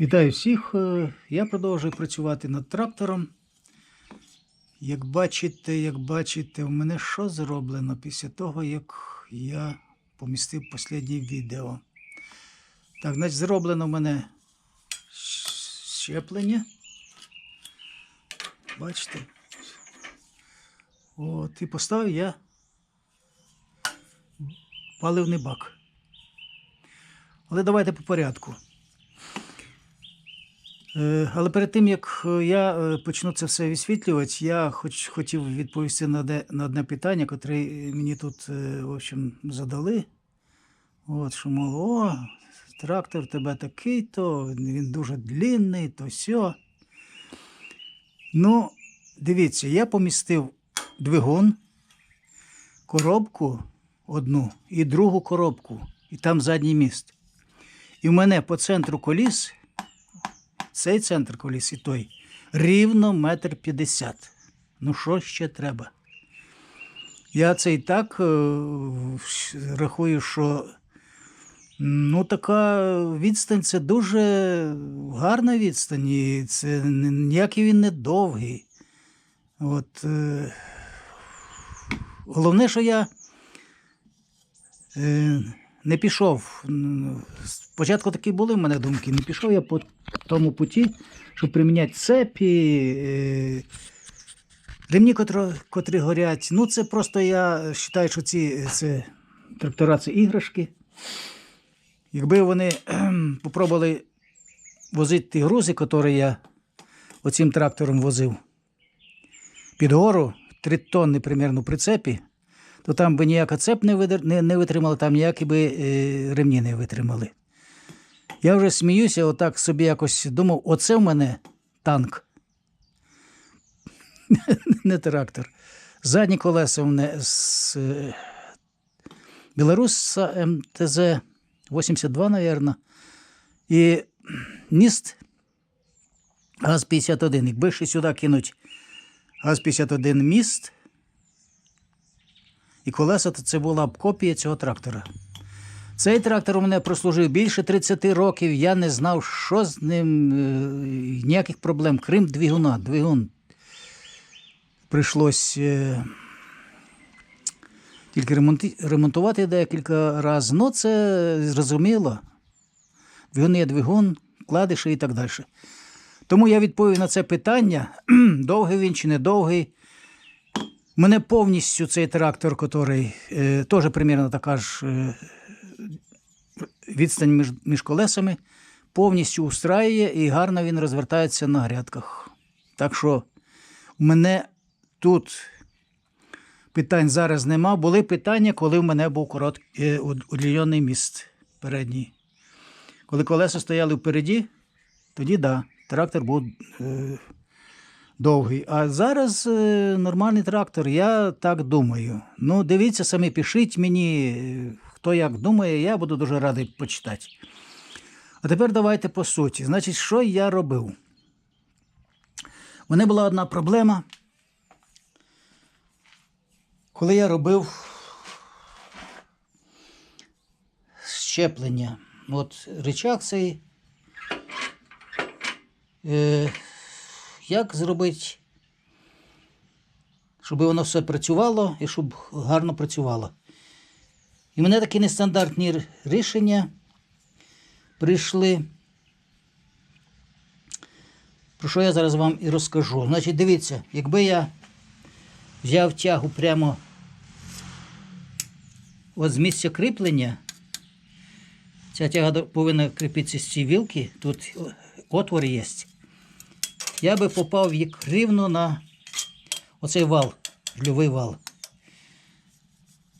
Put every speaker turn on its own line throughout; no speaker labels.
Вітаю всіх. Е, Я продовжую працювати над трактором. Як бачите, як бачите, у мене що зроблено після того, як я помістив останнє відео. Так, значить, зроблено в мене щеплення. Бачите? От, і поставив я паливний бак. Але давайте по порядку. Е, Але перед тим як е, я е, почну це все висвітлювати, я хоч хотів відповісти на одне, на одне питання, котре мені тут в общем, задали. От, що мов, о, трактор тебе такий, то він дуже длинний, то сьо. Ну, дивіться, я помістив двигун, коробку одну і другу коробку, і там задній міст. І в мене по центру коліс цей центр коліс і той рівно метр п'ятдесят. Ну що ще треба? Я це і так е, рахую, що ну, така відстань це дуже гарна відстань, і це ніякий він не довгий. От, е, головне, що я е, не пішов. Спочатку такі були в мене думки, не пішов я по тому путі, щоб приміняти цепі, ремні, котрі, горять. Ну, це просто я вважаю, що ці це, трактора це іграшки. Якби вони кхем, попробували возити ті грузи, які я оцим трактором возив під гору, 3 тонни примерно в прицепі, то там би ніяка цеп не, не, не витримала, там ніякі би е, ремні не витримали. Я вже сміюся, отак собі якось думав, оце в мене танк. не трактор. Задні колеса в мене з е, Білоруса МТЗ 82, мабуть. І міст ГАЗ-51. Якби ще сюди кинуть ГАЗ-51 міст, і колеса, це була б копія цього трактора. Цей трактор у мене прослужив більше 30 років. Я не знав, що з ним, е, ніяких проблем. Крім двигуна. Двигун прийшлось е, тільки ремонтувати декілька разів. Ну, це зрозуміло. Двигун є двигун, вкладиші і так далі. Тому я відповів на це питання: довгий він чи не довгий. Мене повністю цей трактор, який е, теж примірно така ж е, відстань між, між колесами, повністю устраює і гарно він розвертається на грядках. Так що в мене тут питань зараз нема. Були питання, коли в мене був короткий е, уд- удлінений міст передній. Коли колеса стояли впереді, тоді да, трактор був е, довгий. А зараз е, нормальний трактор, я так думаю. Ну, дивіться самі, пишіть мені, е, хто як думає, я буду дуже радий почитати. А тепер давайте по суті. Значить, що я робив? У мене була одна проблема. Коли я робив щеплення, от рычаг цей. Е, як зробити, щоб воно все працювало і щоб гарно працювало. І мене такі нестандартні рішення прийшли. Про що я зараз вам і розкажу. Значить, дивіться, якби я взяв тягу прямо от з місця кріплення, ця тяга повинна кріпитися з цієї вілки, тут отвор є. Я би попав як рівно на оцей вал, льовий вал.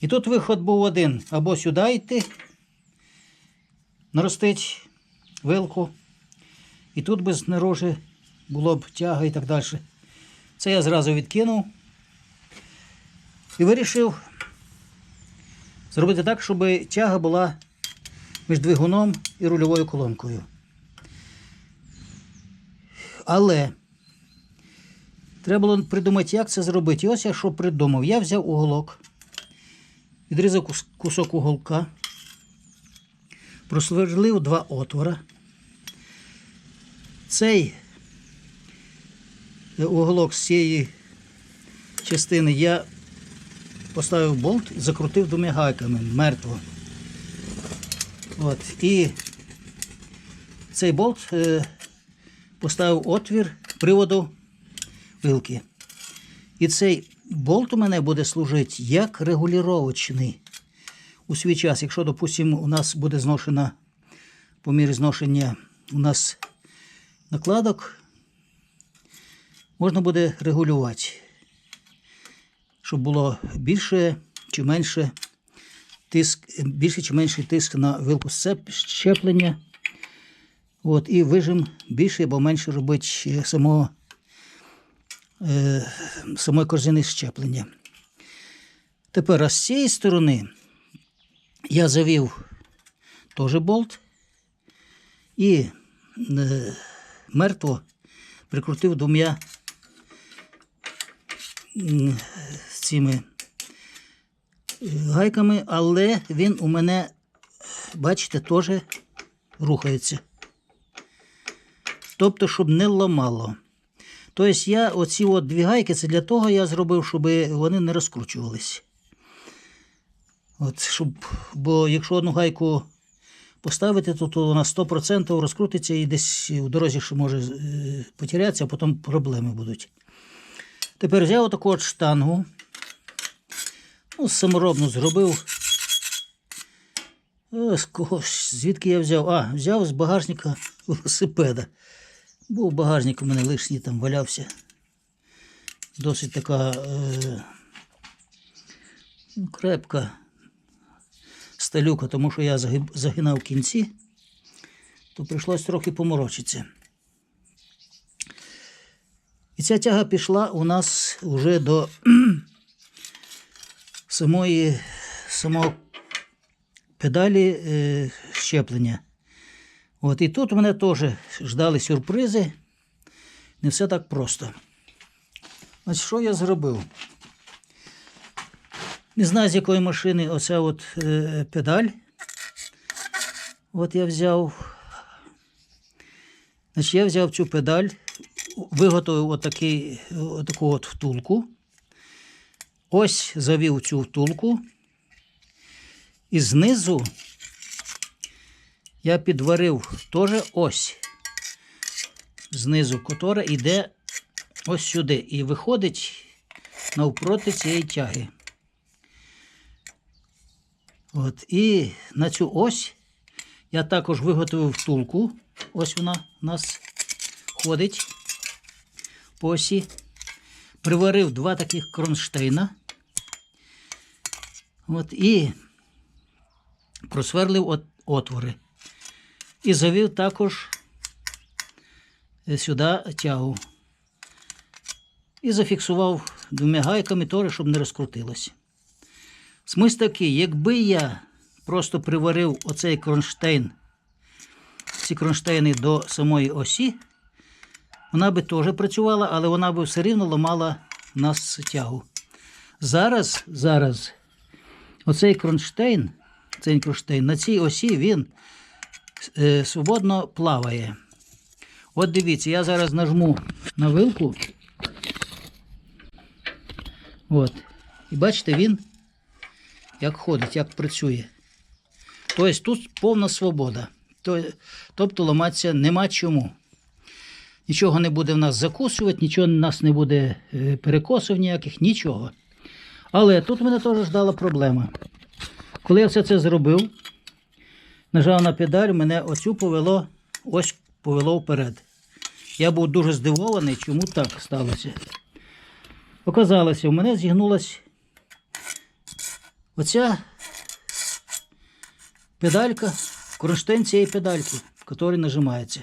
І тут виход був один. Або сюди йти, наростить вилку. І тут би знаружи було б тяга і так далі. Це я зразу відкинув і вирішив зробити так, щоб тяга була між двигуном і рульовою колонкою. Але треба було придумати, як це зробити. І ось я що придумав. Я взяв уголок, відрізав кусок уголка, просверлив два отвора цей е, уголок з цієї частини я поставив болт і закрутив двома гайками мертво. От, і цей болт е, поставив отвір приводу вилки. І цей болт у мене буде служити як регулювачний у свій час. Якщо, допустимо, у нас буде зношена по мірі зношення у нас накладок, можна буде регулювати, щоб було більше чи менше тиск, більше чи менший тиск на вилку щеплення. От, і вижим більше або менше робити е, самого, е, самої корзини щеплення. Тепер а з цієї сторони я завів теж болт і е, мертво прикрутив двома цими е, гайками, але він у мене, бачите, теж рухається. Тобто, щоб не ламало. Тобто я оці от дві гайки, це для того я зробив, щоб вони не розкручувались. От, щоб, бо якщо одну гайку поставити, то, то вона 100% розкрутиться і десь у дорозі ще може е, потерятися, а потім проблеми будуть. Тепер взяв отаку от штангу. Ну, саморобно зробив. Е, З когось, звідки я взяв? А, взяв з багажника велосипеда. Був багажник у мене лишній там валявся. Досить така е, ну, крепка сталюка, тому що я загинав кінці, то прийшлось трохи поморочитися. І ця тяга пішла у нас вже до самої, самого педалі е, щеплення. От, і тут мене теж ждали сюрпризи. Не все так просто. Значить, що я зробив? Не знаю, з якої машини оця от е, педаль. От я взяв. Значить, я взяв цю педаль, виготовив отакий, отаку от втулку. Ось завів цю втулку. І знизу я підварив теж ось. Знизу, котра йде ось сюди. І виходить навпроти цієї тяги. От, і на цю ось я також виготовив втулку. Ось вона у нас ходить по осі. Приварив два таких кронштейна. От, і просверлив от, отвори. І завів також е, сюди тягу. І зафіксував двома гайками теж, щоб не розкрутилося. Смисл такий, якби я просто приварив оцей кронштейн, ці кронштейни до самої осі, вона би теж працювала, але вона би все рівно ламала нас тягу. Зараз, зараз, оцей кронштейн, цей кронштейн на цій осі він свободно плаває. От дивіться, я зараз нажму на вилку. От. І бачите, він як ходить, як працює. Тобто тут повна свобода. Тобто ламатися нема чому. Нічого не буде в нас закусувати, нічого в нас не буде е, перекосів ніяких, нічого. Але тут мене теж ждала проблема. Коли я все це зробив, нажав на педаль, мене оцю повело, ось повело вперед. Я був дуже здивований, чому так сталося. Оказалося, у мене зігнулась оця педалька, кронштейн цієї педальки, в якій нажимається.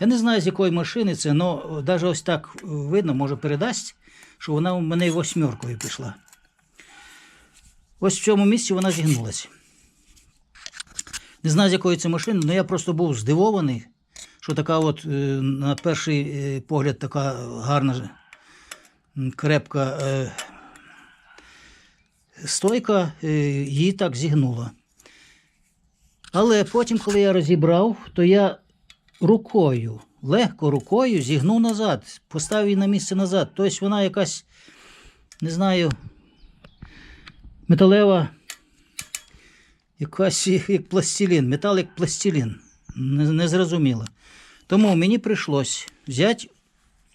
Я не знаю, з якої машини це, але навіть ось так видно, може передасть, що вона у мене восьмеркою пішла. Ось в цьому місці вона зігнулася. Не знаю, з якої це машини, але я просто був здивований, що така от, е, на перший е, погляд, така гарна, крепка е, стойка її так зігнула. Але потім, коли я розібрав, то я рукою легко рукою зігнув назад, поставив її на місце назад. Тобто вона якась, не знаю, металева, якась як пластилін, метал як пластилін. Не, не зрозуміло. Тому мені прийшлось взяти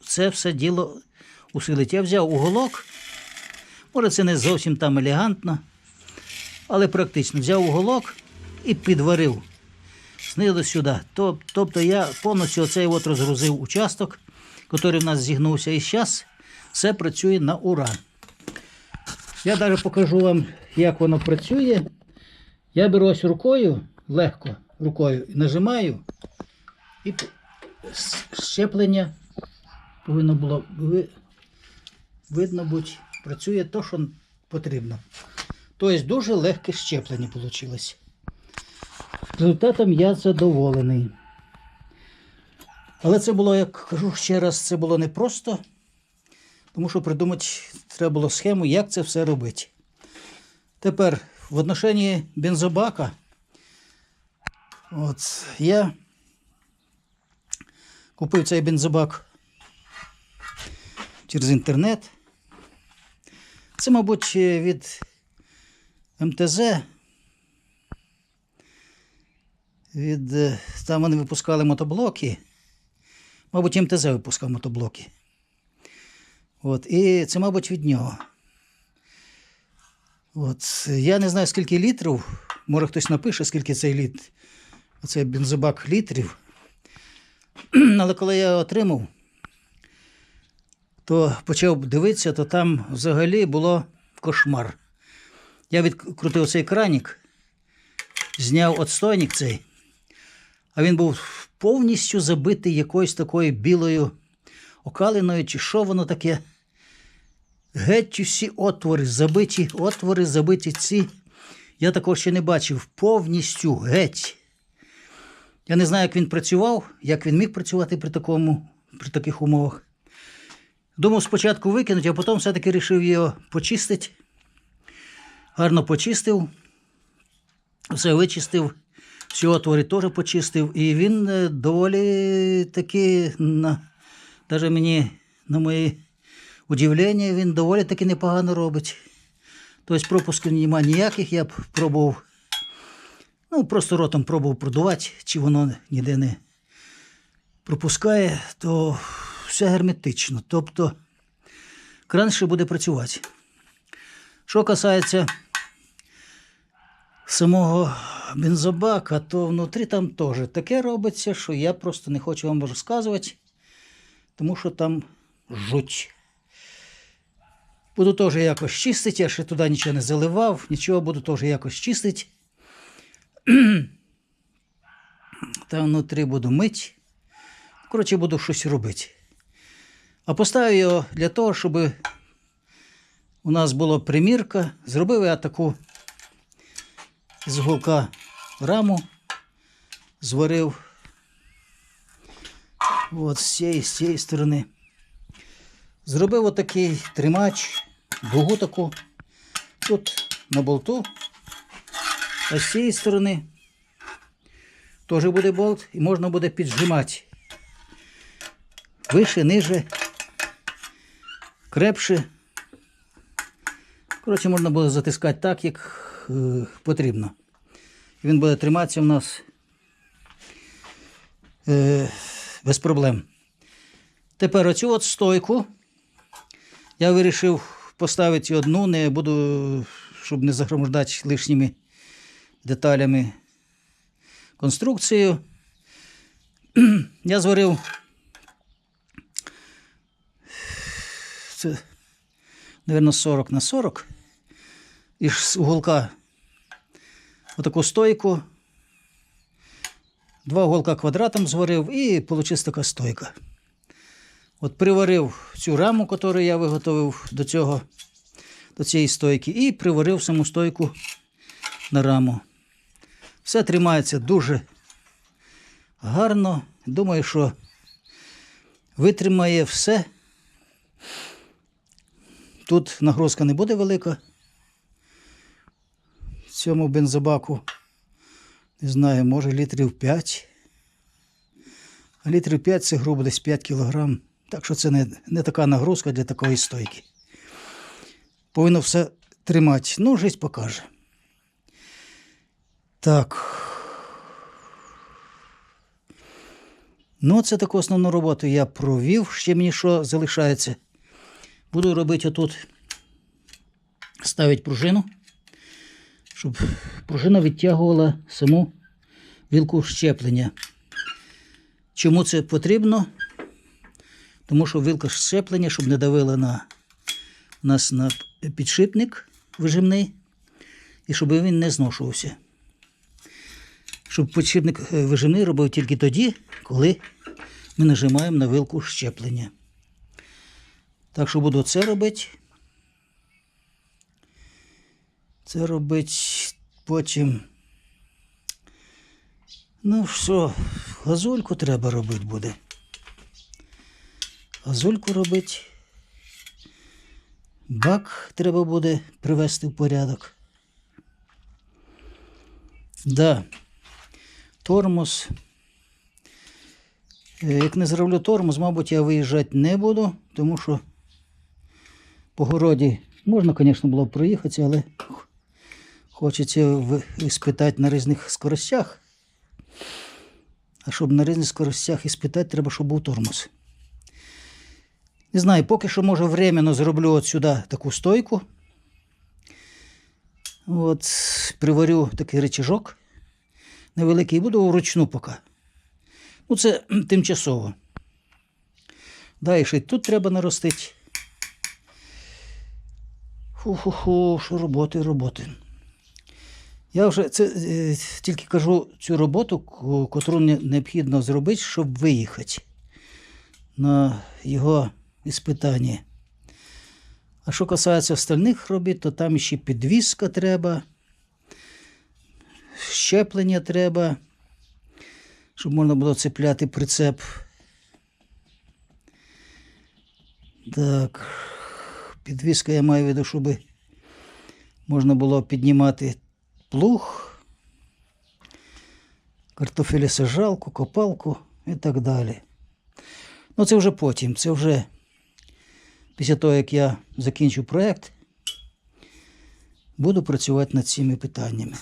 це все діло усилити. Я взяв уголок. Може, це не зовсім там елегантно, але практично. Взяв уголок і підварив знизу сюди. Тобто я повністю оцей от розгрузив участок, який в нас зігнувся. І зараз все працює на ура. Я навіть покажу вам, як воно працює. Я беру ось рукою, легко рукою, нажимаю, і щеплення повинно було ви- видно бути, працює то, що потрібно. Тобто дуже легке щеплення вийшло. Результатом я задоволений. Але це було, як кажу ще раз, це було непросто, тому що придумати треба було схему, як це все робити. Тепер в отношенні бензобака, от я купив цей бензобак через інтернет. Це, мабуть, від МТЗ. Від, е, там вони випускали мотоблоки. Мабуть, МТЗ випускав мотоблоки. От, і це, мабуть, від нього. От, я не знаю, скільки літрів. Може хтось напише, скільки цей літ. Оцей бензобак літрів. Але коли я отримав, то почав дивитися, то там взагалі було кошмар. Я відкрутив цей кранік, зняв отстойник цей, а він був повністю забитий якоюсь такою білою окалиною, чи що воно таке. Геть усі отвори, забиті, отвори, забиті ці. Я такого ще не бачив. Повністю геть. Я не знаю, як він працював, як він міг працювати при, такому, при таких умовах. Думав спочатку викинути, а потім все-таки вирішив його почистити. Гарно почистив, все вичистив, всі отвори теж почистив. І він е, доволі таки, на, навіть мені, на моє удивлення, він доволі таки непогано робить. Тобто пропусків немає ніяких, я б пробував, ну просто ротом пробував продувати, чи воно ніде не пропускає, то все герметично. Тобто кран ще буде працювати. Що касається самого бензобака, то внутрі там теж таке робиться, що я просто не хочу вам розказувати, тому що там жуть. Буду теж якось чистити, я ще туди нічого не заливав, нічого буду теж якось чистити. Там внутрі буду мити. Коротше, буду щось робити. А поставив його для того, щоб у нас була примірка. Зробив я таку з голка раму, зварив от з цієї, з цієї сторони. Зробив отакий тримач, дугу таку. Тут на болту. А з цієї сторони теж буде болт і можна буде піджимати. Вище, ниже, крепше. Коротше, можна буде затискати так, як е, потрібно. Він буде триматися в нас е, без проблем. Тепер оцю от стойку я вирішив поставити одну, не буду, щоб не загромождати лишніми деталями конструкцію. Я зварив це, мабуть, 40 на 40. І з уголка отаку стойку. Два уголка квадратом зварив і вийшла така стойка. От приварив цю раму, яку я виготовив до цього, до цієї стойки, і приварив саму стойку на раму. Все тримається дуже гарно. Думаю, що витримає все. Тут нагрузка не буде велика. В цьому бензобаку, не знаю, може літрів 5. А літрів 5 це грубо десь 5 кілограм. Так що це не, не така нагрузка для такої стойки. Повинно все тримати. Ну, життя покаже. Так. Ну, це таку основну роботу я провів. Ще мені що залишається. Буду робити отут, ставити пружину, щоб пружина відтягувала саму вілку щеплення. Чому це потрібно? Тому що вилка щеплення, щоб не давила на нас на підшипник вижимний, і щоб він не зношувався. Щоб підшипник е, вижимний робив тільки тоді, коли ми нажимаємо на вилку щеплення. Так що буду це робити. Це робити потім. Ну що, газульку треба робити буде. Газульку робити. Бак треба буде привести в порядок. Да. Тормоз. Е, Як не зроблю тормоз, мабуть, я виїжджати не буду, тому що по городі можна, звісно, було б проїхатися, але хочеться іспитати на різних скоростях. А щоб на різних скоростях іспитати, треба, щоб був тормоз. Не знаю, поки що, може, временно зроблю от сюди таку стойку. От, приварю такий речажок невеликий, буду вручну поки. Ну, це тимчасово. Далі ще й тут треба наростити. Фу-фу-фу, що роботи, роботи. Я вже це, е, тільки кажу цю роботу, ко- котру необхідно зробити, щоб виїхати на його іспитання. А що касається остальних робіт, то там ще підвіска треба, щеплення треба, щоб можна було цепляти прицеп. Так, підвіска я маю в виду, щоб можна було піднімати плуг, картофелесажалку, копалку і так далі. Ну, це вже потім, це вже після того, як я закінчу проєкт, буду працювати над цими питаннями.